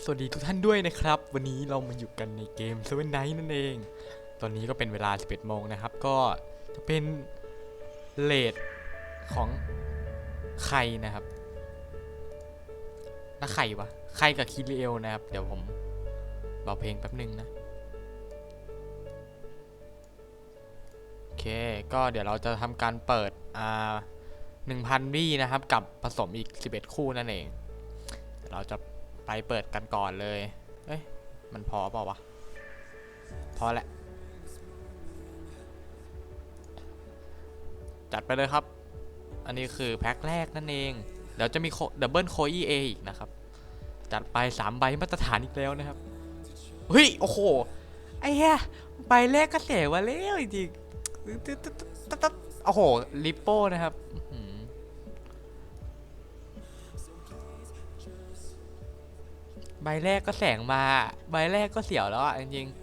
สวัสดีทุกท่านด้วยนะครับ วันนี้เรามาอยู่กันในเกม Seven Night นั่นเอง ตอนนี้ก็เป็นเวลา 11โมงนะครับ ก็จะเป็นเลทของใครนะครับแล้วใครวะใครกับคิริเอลนะครับ เดี๋ยวผมเบาเพลงแป๊บหนึ่งนะ โอเค ก็เดี๋ยวเราจะทำการเปิด อ่า 1,000 บี้นะครับ กับผสมอีก 11 คู่นั่นเอง เราจะ ไปเปิดกันก่อนเลย เอ้ย มันพอเปล่าวะ พอแหละ จัดไปเลยครับ อันนี้คือแพ็คแรกนั่นเอง เดี๋ยวจะมีดับเบิลโคอีเออีกนะครับ จัดไป3ใบมาตรฐานอีกแล้วนะครับ เฮ้ย โอ้โห ไอ้เหี้ยใบแรกก็เสียว่าแล้วจริงๆโอ้โห ลิปโป้นะครับ ใบแรกก็แสงมา ใบแรกก็เสียวแล้วอะจริงๆ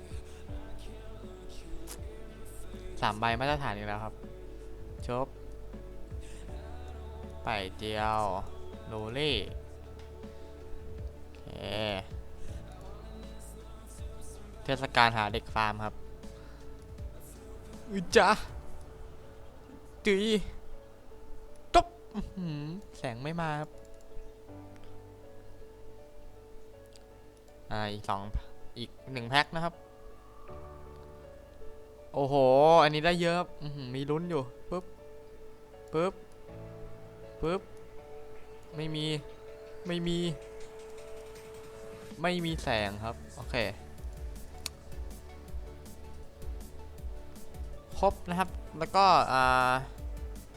สามใบมาตรฐานอีกแล้วครับชบไปเจียวโรเล่เคเทศกาลหาเด็กฟาร์มครับอุยจ้าตีตุ๊บแสงไม่มาครับ อีกสองอีกหนึ่งแพ็คนะครับ โอ้โห อันนี้ได้เยอะมีลุ้นอยู่ปึ๊บปึ๊บปึ๊บไม่มีไม่มี ไม่มีแสงครับ โอเค ครบนะครับ แล้วก็อ่า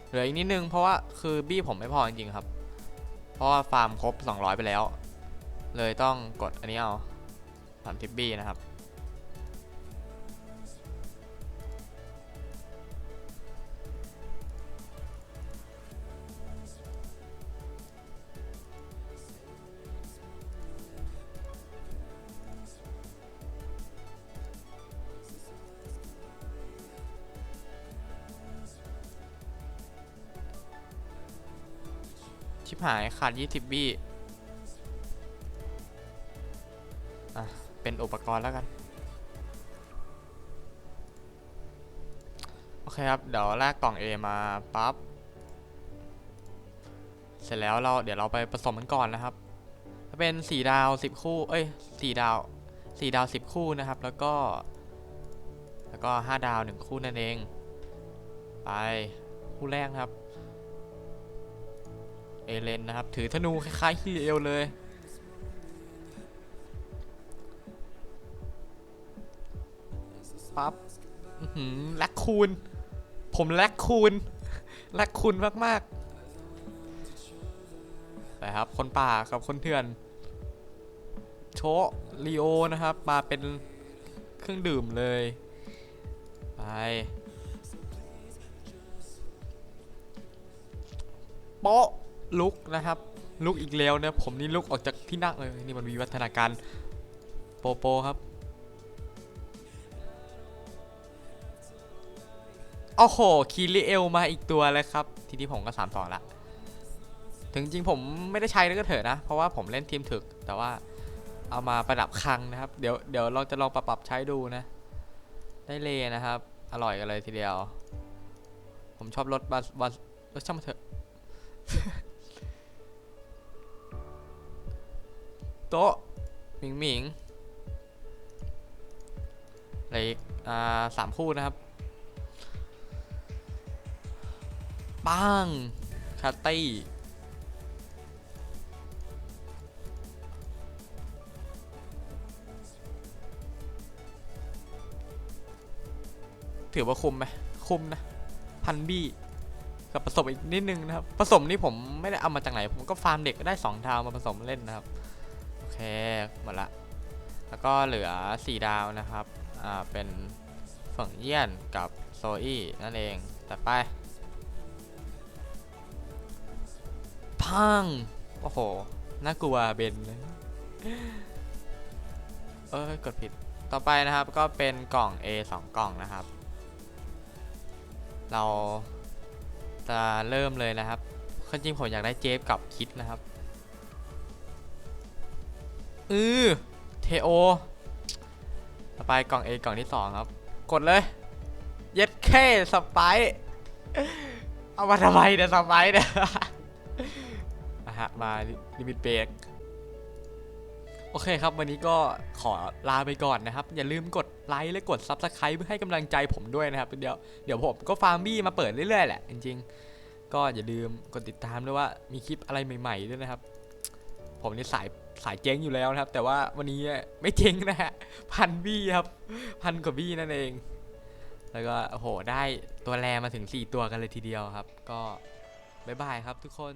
เหลืออีกนิดนึงเพราะว่าคือบี้ผมไม่พอจริงๆครับ เพราะว่าฟาร์มครบ 200 ไปแล้ว เลยต้องกดอันนี้เอาสามทิปบี้นะครับ ชิบหายขาด20บี้ อะ เป็นอุปกรณ์แล้วกัน โอเคครับ เดี๋ยวแลกกล่อง A มาปั๊บ เสร็จแล้วเราเดี๋ยวเราไปผสมมันก่อนนะครับถ้าเป็น4ดาว10คู่ เอ้ย4ดาว4ดาว10คู่นะครับ แล้วก็ แล้วก็5ดาว1คู่นั่นเอง ไปคู่แรกครับ เอเลนนะครับ ถือธนูคล้ายๆฮิเลลเลย ปั๊บหือแลกคูณผมแลกคูณแลกคูณมากๆแต่ครับ คนป่ากับคนเถื่อน โชลีโอนะครับ มาเป็นเครื่องดื่มเลย ไปโป๊ะลุกนะครับ ลุกอีกแล้วนะผมนี่ลุกออกจากที่นั่งเลย นี่มันมีวัฒนาการโปโปครับ อ้โหคีริเอลมาอีกตัวเลยครับ ทีนี้ผมก็สามสองละ ถึงจริงผมไม่ได้ใช้แล้วก็เถอะนะ เพราะว่าผมเล่นทีมถึก แต่ว่าเอามาประดับคังนะครับ เดี๋ยวเดี๋ยวเราจะลองปรับปรับใช้ดูนะ ได้เลยนะครับ อร่อยกันเลยทีเดียว ผมชอบรสบัสบัสรสช่างมันเถอะโต๊ะหมิงหมิงเหลยอ่าสามคู่นะครับ ปังคาตี้ถือว่าคุ้มไหมคุ้มนะ พันบี้กับผสมอีกนิดนึงนะครับ ผสมนี่ผมไม่ได้เอามาจากไหน ผมก็ฟาร์มเด็กได้2ดาวมาผสมเล่นนะครับ โอเค หมดละ แล้วก็เหลือ 4 ดาวนะครับ อ่า เป็นฝั่งเยี่ยนกับโซอี้นั่นเอง แตัดไป พังโอ้โห น่ากลัวเบนเลยเอ้ย กดผิด ต่อไปนะครับก็เป็นกล่อง A 2 กล่องนะครับ เราจะเริ่มเลยนะครับจริงผมอยากได้เจฟกับคิดนะครับเออเทโอ ต่อไปกล่อง A กล่องที่สองครับ กดเลย เย็ดแค่สไปเอามาทำไมเนี่ยสไปเนี่ย นะฮะ มาลิมิตเบรกโอเคครับ วันนี้ก็ขอลาไปก่อนนะครับ อย่าลืมกดไลค์และกด Subscribe เพื่อให้กำลังใจผมด้วยนะครับ เดี๋ยวเดี๋ยวผมก็ฟาร์มบี้มาเปิดเรื่อยๆแหละ จริงๆ ก็อย่าลืมกดติดตามด้วยว่ามีคลิปอะไรใหม่ๆด้วยนะครับ ผมนี่สายสายเจ๊งอยู่แล้วนะครับ แต่ว่าวันนี้ไม่เจ๊งนะฮะพันบี้ครับ พันกว่าบี้นั่นเอง แล้วก็โอ้โหได้ตัวแรมาถึง 4 ตัวกันเลยทีเดียวครับ ก็บ๊ายบายครับทุกคน